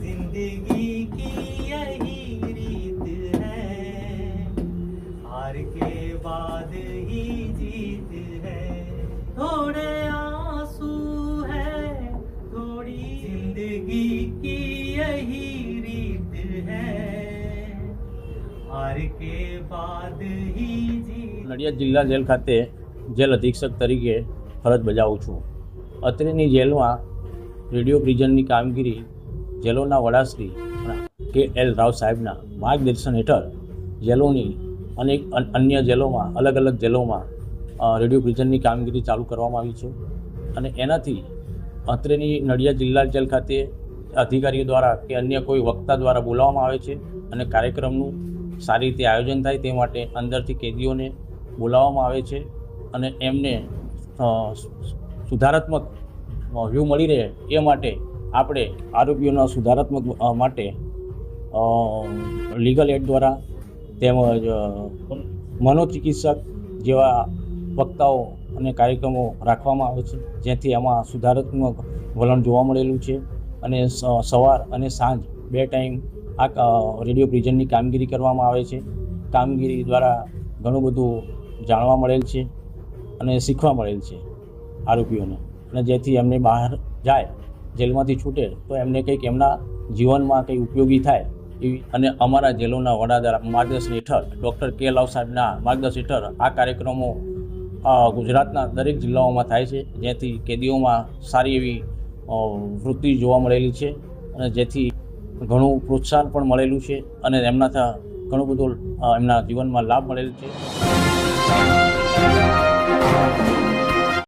जिंदगी की यही रीत है हार के बाद ही जीत है थोड़े आंसू है थोड़ी जिंदगी की यही रीत है हार के बाद ही जीत નડિયાદ જિલ્લા જેલ ખાતે જેલ અધિક્ષક તરીકે ફરજ બજાવું છું અત્રેની જેલમાં રેડિયો પ્રિઝનની કામગીરી જેલોના વડાશ્રી કે એલ રાવ સાહેબના માર્ગદર્શન હેઠળ જેલોની અનેક અન- અન્ય જેલોમાં અલગ અલગ જેલોમાં રેડિયો પ્રિઝનની કામગીરી ચાલુ કરવામાં આવી છે. અને એનાથી અત્રેની નડિયાદ જિલ્લા જેલ ખાતે અધિકારીઓ દ્વારા કે અન્ય કોઈ વક્તા દ્વારા બોલાવવામાં આવે છે અને કાર્યક્રમનું સારી રીતે આયોજન થાય તે માટે અંદરથી કેદીઓને બોલાવવામાં આવે છે અને એમને સુધારાત્મક વ્યૂ મળી રહે એ માટે આપણે આરોપીઓના સુધારાત્મક માટે લીગલ એડ દ્વારા તેમજ મનોચિકિત્સક જેવા વક્તાઓ અને કાર્યક્રમો રાખવામાં આવે છે, જેથી એમાં સુધારાત્મક વલણ જોવા મળેલું છે અને સવાર અને સાંજ બે ટાઈમ આ રેડિયો પ્રિઝનની કામગીરી કરવામાં આવે છે. કામગીરી દ્વારા ઘણું બધું જાણવા મળેલ છે અને શીખવા મળેલ છે આરોપીઓને. અને જેથી એમને બહાર જાય જેલમાંથી છૂટે તો એમને કંઈક એમના જીવનમાં કંઈ ઉપયોગી થાય એવી અને અમારા જેલોના વડાદાર માર્ગદર્શન હેઠળ ડૉક્ટર કે લાવ સાહેબના માર્ગદર્શન હેઠળ આ કાર્યક્રમો ગુજરાતના દરેક જિલ્લાઓમાં થાય છે. જેથી કેદીઓમાં સારી એવી વૃત્તિ જોવા મળેલી છે અને જેથી ઘણું પ્રોત્સાહન પણ મળેલું છે અને એમના થા ઘણું બધું એમના જીવનમાં લાભ મળેલ છે.